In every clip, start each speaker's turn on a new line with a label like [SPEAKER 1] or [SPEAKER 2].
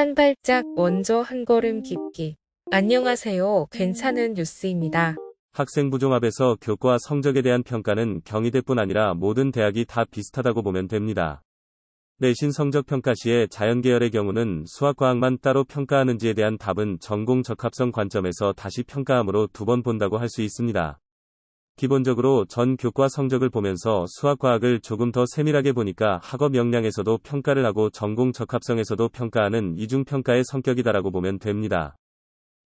[SPEAKER 1] 한 발짝 먼저 한 걸음 깊게. 안녕하세요. 괜찮은 뉴스입니다.
[SPEAKER 2] 학생 부 종합에서 교과 성적에 대한 평가는 경희대뿐 아니라 모든 대학이 다 비슷하다고 보면 됩니다. 내신 성적 평가 시에 자연계열의 경우는 수학과학만 따로 평가하는지에 대한 답은 전공 적합성 관점에서 다시 평가함으로 두 번 본다고 할 수 있습니다. 기본적으로 전 교과 성적을 보면서 수학과학을 조금 더 세밀하게 보니까 학업 역량에서도 평가를 하고 전공 적합성에서도 평가하는 이중평가의 성격이다라고 보면 됩니다.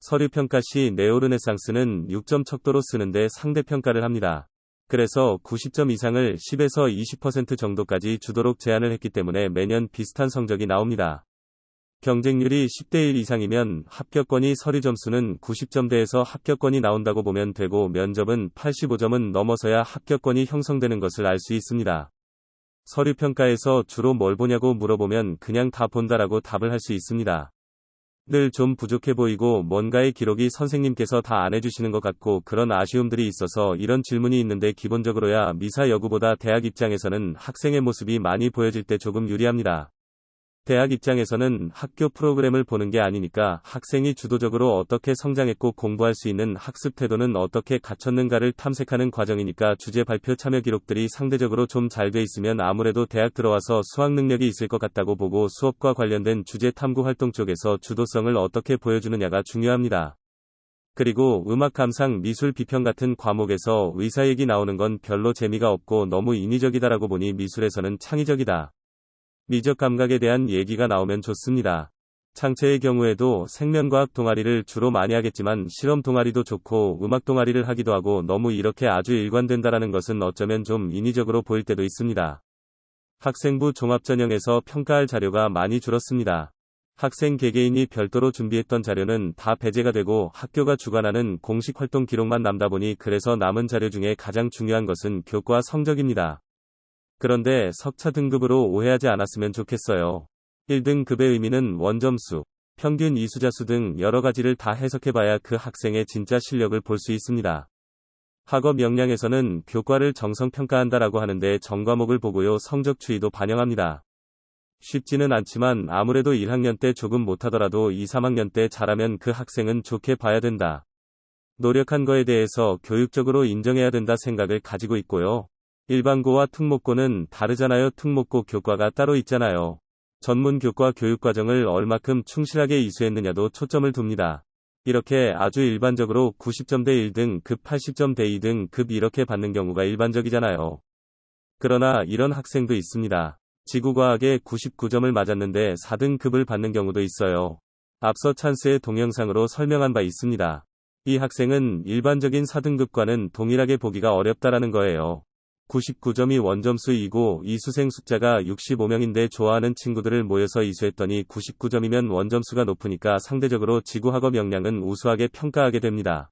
[SPEAKER 2] 서류평가 시 네오르네상스는 6점 척도로 쓰는데 상대평가를 합니다. 그래서 90점 이상을 10에서 20% 정도까지 주도록 제한을 했기 때문에 매년 비슷한 성적이 나옵니다. 경쟁률이 10대 1 이상이면 합격권이 서류 점수는 90점대에서 합격권이 나온다고 보면 되고 면접은 85점은 넘어서야 합격권이 형성되는 것을 알 수 있습니다. 서류 평가에서 주로 뭘 보냐고 물어보면 그냥 다 본다라고 답을 할 수 있습니다. 늘 좀 부족해 보이고 뭔가의 기록이 선생님께서 다 안 해주시는 것 같고 그런 아쉬움들이 있어서 이런 질문이 있는데 기본적으로야 미사 여구보다 대학 입장에서는 학생의 모습이 많이 보여질 때 조금 유리합니다. 대학 입장에서는 학교 프로그램을 보는 게 아니니까 학생이 주도적으로 어떻게 성장했고 공부할 수 있는 학습 태도는 어떻게 갖췄는가를 탐색하는 과정이니까 주제 발표 참여 기록들이 상대적으로 좀 잘 돼 있으면 아무래도 대학 들어와서 수학 능력이 있을 것 같다고 보고 수업과 관련된 주제 탐구 활동 쪽에서 주도성을 어떻게 보여주느냐가 중요합니다. 그리고 음악 감상 미술 비평 같은 과목에서 의사 얘기 나오는 건 별로 재미가 없고 너무 인위적이다라고 보니 미술에서는 창의적이다. 미적 감각에 대한 얘기가 나오면 좋습니다. 창체의 경우에도 생명과학 동아리를 주로 많이 하겠지만 실험 동아리도 좋고 음악 동아리를 하기도 하고 너무 이렇게 아주 일관된다라는 것은 어쩌면 좀 인위적으로 보일 때도 있습니다. 학생부 종합전형에서 평가할 자료가 많이 줄었습니다. 학생 개개인이 별도로 준비했던 자료는 다 배제가 되고 학교가 주관하는 공식 활동 기록만 남다 보니 그래서 남은 자료 중에 가장 중요한 것은 교과 성적입니다. 그런데 석차 등급으로 오해하지 않았으면 좋겠어요. 1등급의 의미는 원점수, 평균 이수자수 등 여러 가지를 다 해석해봐야 그 학생의 진짜 실력을 볼 수 있습니다. 학업 역량에서는 교과를 정성평가한다라고 하는데 전과목을 보고요 성적 추이도 반영합니다. 쉽지는 않지만 아무래도 1학년 때 조금 못하더라도 2, 3학년 때 잘하면 그 학생은 좋게 봐야 된다. 노력한 거에 대해서 교육적으로 인정해야 된다 생각을 가지고 있고요. 일반고와 특목고는 다르잖아요. 특목고 교과가 따로 있잖아요. 전문 교과 교육 과정을 얼마큼 충실하게 이수했느냐도 초점을 둡니다. 이렇게 아주 일반적으로 90점대 1등, 급 80점대 2등, 급 이렇게 받는 경우가 일반적이잖아요. 그러나 이런 학생도 있습니다. 지구과학에 99점을 맞았는데 4등 급을 받는 경우도 있어요. 앞서 찬스의 동영상으로 설명한 바 있습니다. 이 학생은 일반적인 4등급과는 동일하게 보기가 어렵다라는 거예요. 99점이 원점수이고 이수생 숫자가 65명인데 좋아하는 친구들을 모여서 이수했더니 99점이면 원점수가 높으니까 상대적으로 지구 학업 역량은 우수하게 평가하게 됩니다.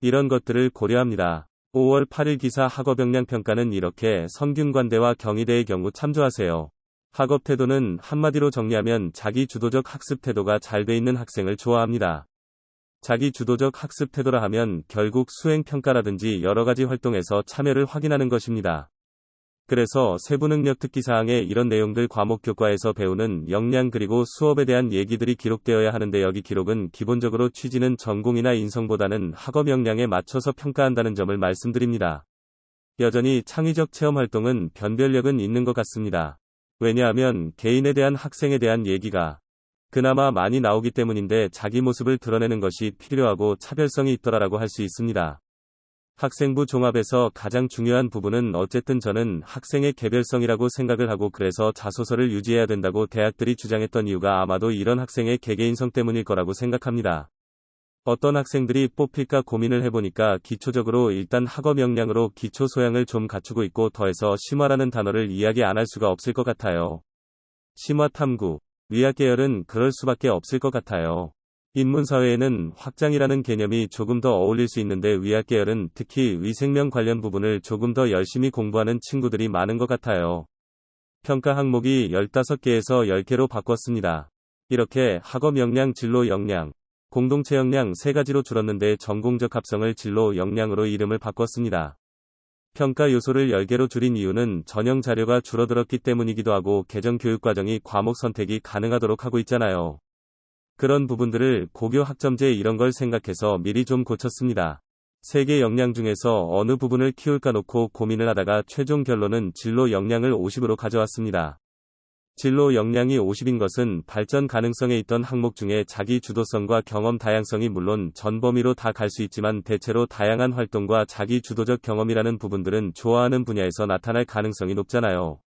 [SPEAKER 2] 이런 것들을 고려합니다. 5월 8일 기사 학업 역량 평가는 이렇게 성균관대와 경희대의 경우 참조하세요. 학업 태도는 한마디로 정리하면 자기 주도적 학습 태도가 잘 돼 있는 학생을 좋아합니다. 자기 주도적 학습 태도라 하면 결국 수행 평가라든지 여러 가지 활동에서 참여를 확인하는 것입니다. 그래서 세부 능력 특기 사항에 이런 내용들 과목 교과에서 배우는 역량 그리고 수업에 대한 얘기들이 기록되어야 하는데 여기 기록은 기본적으로 취지는 전공이나 인성보다는 학업 역량에 맞춰서 평가한다는 점을 말씀드립니다. 여전히 창의적 체험 활동은 변별력은 있는 것 같습니다. 왜냐하면 개인에 대한 학생에 대한 얘기가 그나마 많이 나오기 때문인데 자기 모습을 드러내는 것이 필요하고 차별성이 있더라라고 할 수 있습니다. 학생부 종합에서 가장 중요한 부분은 어쨌든 저는 학생의 개별성이라고 생각을 하고 그래서 자소서를 유지해야 된다고 대학들이 주장했던 이유가 아마도 이런 학생의 개개인성 때문일 거라고 생각합니다. 어떤 학생들이 뽑힐까 고민을 해보니까 기초적으로 일단 학업 역량으로 기초 소양을 좀 갖추고 있고 더해서 심화라는 단어를 이야기 안 할 수가 없을 것 같아요. 심화 탐구, 위약 계열은 그럴 수밖에 없을 것 같아요. 인문사회에는 확장이라는 개념이 조금 더 어울릴 수 있는데 위약 계열은 특히 위생명 관련 부분을 조금 더 열심히 공부하는 친구들이 많은 것 같아요. 평가 항목이 15개에서 10개로 바꿨습니다. 이렇게 학업 역량, 진로 역량, 공동체 역량 세 가지로 줄었는데 전공적 합성을 진로 역량으로 이름을 바꿨습니다. 평가 요소를 10개로 줄인 이유는 전형 자료가 줄어들었기 때문이기도 하고 개정 교육 과정이 과목 선택이 가능하도록 하고 있잖아요. 그런 부분들을 고교 학점제 이런 걸 생각해서 미리 좀 고쳤습니다. 세 개 역량 중에서 어느 부분을 키울까 놓고 고민을 하다가 최종 결론은 진로 역량을 50으로 가져왔습니다. 진로 역량이 50인 것은 발전 가능성에 있던 항목 중에 자기 주도성과 경험 다양성이 물론 전 범위로 다 갈 수 있지만 대체로 다양한 활동과 자기 주도적 경험이라는 부분들은 좋아하는 분야에서 나타날 가능성이 높잖아요.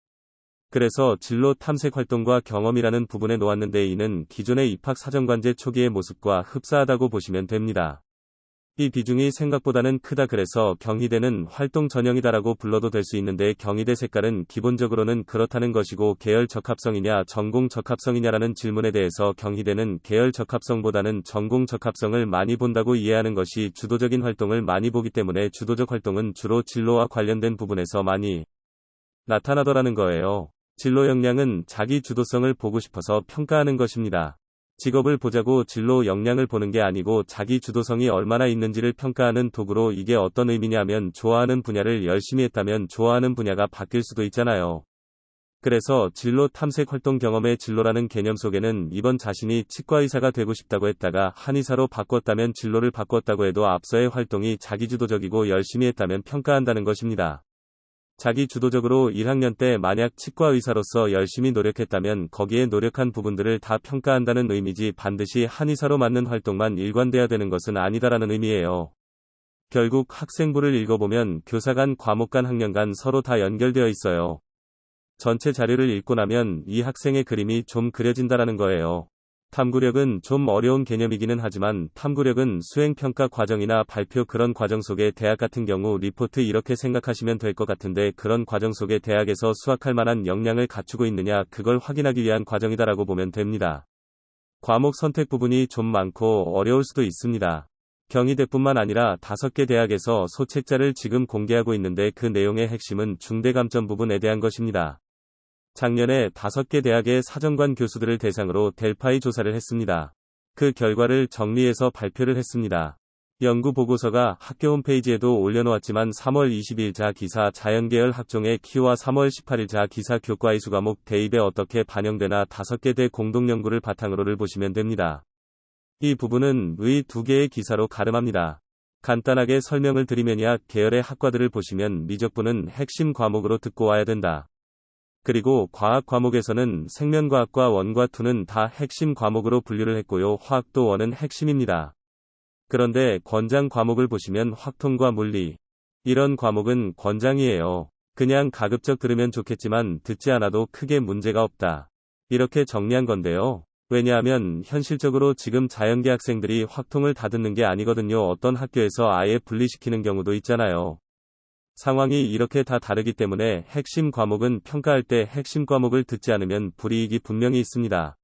[SPEAKER 2] 그래서 진로 탐색 활동과 경험이라는 부분에 놓았는데 이는 기존의 입학 사정관제 초기의 모습과 흡사하다고 보시면 됩니다. 이 비중이 생각보다는 크다 그래서 경희대는 활동 전형이다라고 불러도 될 수 있는데 경희대 색깔은 기본적으로는 그렇다는 것이고 계열 적합성이냐 전공 적합성이냐라는 질문에 대해서 경희대는 계열 적합성보다는 전공 적합성을 많이 본다고 이해하는 것이 주도적인 활동을 많이 보기 때문에 주도적 활동은 주로 진로와 관련된 부분에서 많이 나타나더라는 거예요. 진로 역량은 자기 주도성을 보고 싶어서 평가하는 것입니다. 직업을 보자고 진로 역량을 보는 게 아니고 자기 주도성이 얼마나 있는지를 평가하는 도구로 이게 어떤 의미냐면 좋아하는 분야를 열심히 했다면 좋아하는 분야가 바뀔 수도 있잖아요. 그래서 진로 탐색 활동 경험의 진로라는 개념 속에는 이번 자신이 치과의사가 되고 싶다고 했다가 한의사로 바꿨다면 진로를 바꿨다고 해도 앞서의 활동이 자기주도적이고 열심히 했다면 평가한다는 것입니다. 자기 주도적으로 1학년 때 만약 치과 의사로서 열심히 노력했다면 거기에 노력한 부분들을 다 평가한다는 의미지 반드시 한의사로 맞는 활동만 일관돼야 되는 것은 아니다라는 의미예요. 결국 학생부를 읽어보면 교사 간 과목 간 학년 간 서로 다 연결되어 있어요. 전체 자료를 읽고 나면 이 학생의 그림이 좀 그려진다라는 거예요. 탐구력은 좀 어려운 개념이기는 하지만 탐구력은 수행평가 과정이나 발표 그런 과정 속에 대학 같은 경우 리포트 이렇게 생각하시면 될 것 같은데 그런 과정 속에 대학에서 수학할 만한 역량을 갖추고 있느냐 그걸 확인하기 위한 과정이다라고 보면 됩니다. 과목 선택 부분이 좀 많고 어려울 수도 있습니다. 경희대뿐만 아니라 다섯 개 대학에서 소책자를 지금 공개하고 있는데 그 내용의 핵심은 중대 감점 부분에 대한 것입니다. 작년에 다섯 개 대학의 사정관 교수들을 대상으로 델파이 조사를 했습니다. 그 결과를 정리해서 발표를 했습니다. 연구 보고서가 학교 홈페이지에도 올려놓았지만 3월 20일자 기사 자연계열 학종의 키와 3월 18일자 기사 교과 이수 과목 대입에 어떻게 반영되나 다섯 개대 공동 연구를 바탕으로를 보시면 됩니다. 이 부분은 의두 개의 기사로 가름합니다. 간단하게 설명을 드리면야 계열의 학과들을 보시면 미적분은 핵심 과목으로 듣고 와야 된다. 그리고 과학 과목에서는 생명과학과 원과 투는 다 핵심 과목으로 분류를 했고요. 화학도 원은 핵심입니다. 그런데 권장 과목을 보시면 확통과 물리. 이런 과목은 권장이에요. 그냥 가급적 들으면 좋겠지만 듣지 않아도 크게 문제가 없다. 이렇게 정리한 건데요. 왜냐하면 현실적으로 지금 자연계 학생들이 확통을 다 듣는 게 아니거든요. 어떤 학교에서 아예 분리시키는 경우도 있잖아요. 상황이 이렇게 다 다르기 때문에 핵심 과목은 평가할 때 핵심 과목을 듣지 않으면 불이익이 분명히 있습니다.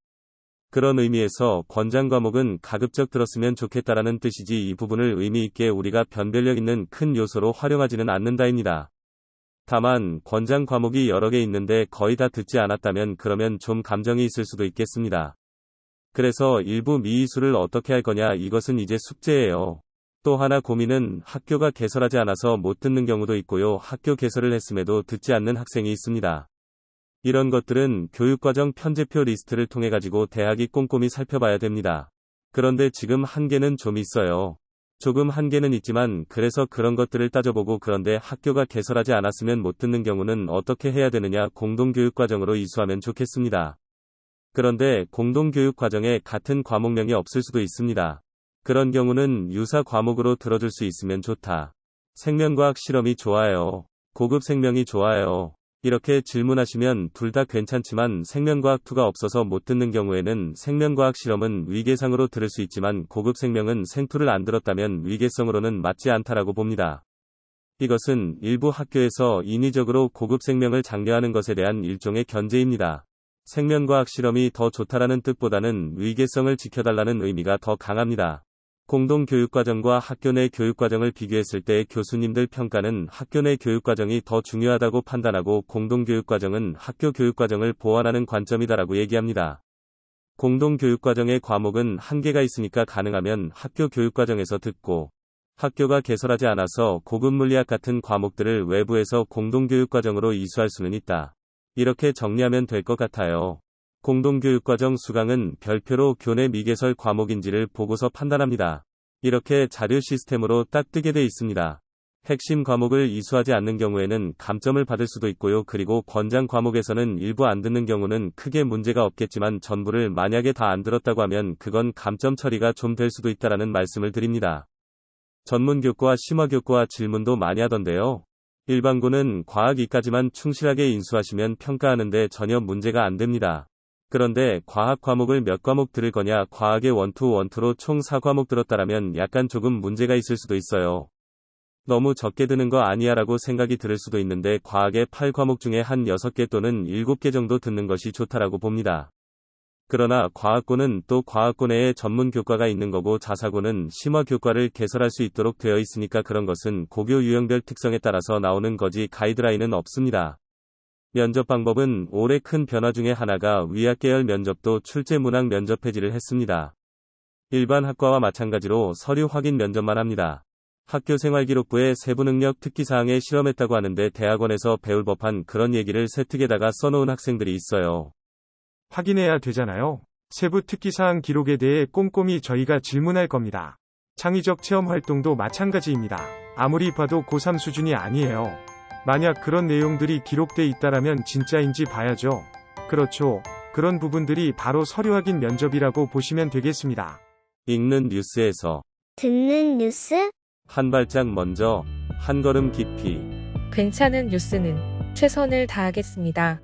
[SPEAKER 2] 그런 의미에서 권장 과목은 가급적 들었으면 좋겠다라는 뜻이지 이 부분을 의미 있게 우리가 변별력 있는 큰 요소로 활용하지는 않는다입니다. 다만 권장 과목이 여러 개 있는데 거의 다 듣지 않았다면 그러면 좀 감정이 있을 수도 있겠습니다. 그래서 일부 미이수를 어떻게 할 거냐 이것은 이제 숙제예요. 또 하나 고민은 학교가 개설하지 않아서 못 듣는 경우도 있고요. 학교 개설을 했음에도 듣지 않는 학생이 있습니다. 이런 것들은 교육과정 편제표 리스트를 통해 가지고 대학이 꼼꼼히 살펴봐야 됩니다. 그런데 지금 한계는 좀 있어요. 조금 한계는 있지만 그래서 그런 것들을 따져보고 그런데 학교가 개설하지 않았으면 못 듣는 경우는 어떻게 해야 되느냐 공동교육과정으로 이수하면 좋겠습니다. 그런데 공동교육과정에 같은 과목명이 없을 수도 있습니다. 그런 경우는 유사 과목으로 들어줄 수 있으면 좋다. 생명과학 실험이 좋아요. 고급 생명이 좋아요. 이렇게 질문하시면 둘 다 괜찮지만 생명과학 2가 없어서 못 듣는 경우에는 생명과학 실험은 위계상으로 들을 수 있지만 고급 생명은 생투를 안 들었다면 위계성으로는 맞지 않다라고 봅니다. 이것은 일부 학교에서 인위적으로 고급 생명을 장려하는 것에 대한 일종의 견제입니다. 생명과학 실험이 더 좋다라는 뜻보다는 위계성을 지켜달라는 의미가 더 강합니다. 공동 교육과정과 학교 내 교육과정을 비교했을 때 교수님들 평가는 학교 내 교육과정이 더 중요하다고 판단하고 공동 교육과정은 학교 교육과정을 보완하는 관점이다라고 얘기합니다. 공동 교육과정의 과목은 한계가 있으니까 가능하면 학교 교육과정에서 듣고 학교가 개설하지 않아서 고급 물리학 같은 과목들을 외부에서 공동 교육과정으로 이수할 수는 있다. 이렇게 정리하면 될 것 같아요. 공동교육과정 수강은 별표로 교내 미개설 과목인지를 보고서 판단합니다. 이렇게 자료 시스템으로 딱 뜨게 돼 있습니다. 핵심 과목을 이수하지 않는 경우에는 감점을 받을 수도 있고요. 그리고 권장 과목에서는 일부 안 듣는 경우는 크게 문제가 없겠지만 전부를 만약에 다 안 들었다고 하면 그건 감점 처리가 좀 될 수도 있다라는 말씀을 드립니다. 전문 교과와 심화 교과 질문도 많이 하던데요. 일반고는 과학 2까지만 충실하게 인수하시면 평가하는데 전혀 문제가 안 됩니다. 그런데 과학 과목을 몇 과목 들을 거냐 과학의 원투 원투로 총 4과목 들었다라면 약간 조금 문제가 있을 수도 있어요. 너무 적게 드는 거 아니야 라고 생각이 들을 수도 있는데 과학의 8과목 중에 한 6개 또는 7개 정도 듣는 것이 좋다라고 봅니다. 그러나 과학고는 또 과학고 내에 전문 교과가 있는 거고 자사고는 심화 교과를 개설할 수 있도록 되어 있으니까 그런 것은 고교 유형별 특성에 따라서 나오는 거지 가이드라인은 없습니다. 면접 방법은 올해 큰 변화 중에 하나가 위학 계열 면접도 출제 문항 면접 폐지를 했습니다. 일반 학과와 마찬가지로 서류 확인 면접만 합니다. 학교 생활기록부에 세부능력 특기사항에 실험했다고 하는데 대학원에서 배울 법한 그런 얘기를 세특에다가 써놓은 학생들이 있어요.
[SPEAKER 3] 확인해야 되잖아요. 세부 특기사항 기록에 대해 꼼꼼히 저희가 질문할 겁니다. 창의적 체험 활동도 마찬가지입니다. 아무리 봐도 고3 수준이 아니에요. 만약 그런 내용들이 기록돼 있다라면 진짜인지 봐야죠. 그렇죠. 그런 부분들이 바로 서류 확인 면접이라고 보시면 되겠습니다.
[SPEAKER 2] 읽는 뉴스에서
[SPEAKER 4] 듣는 뉴스?
[SPEAKER 2] 한 발짝 먼저 한 걸음 깊이
[SPEAKER 1] 괜찮은 뉴스는 최선을 다하겠습니다.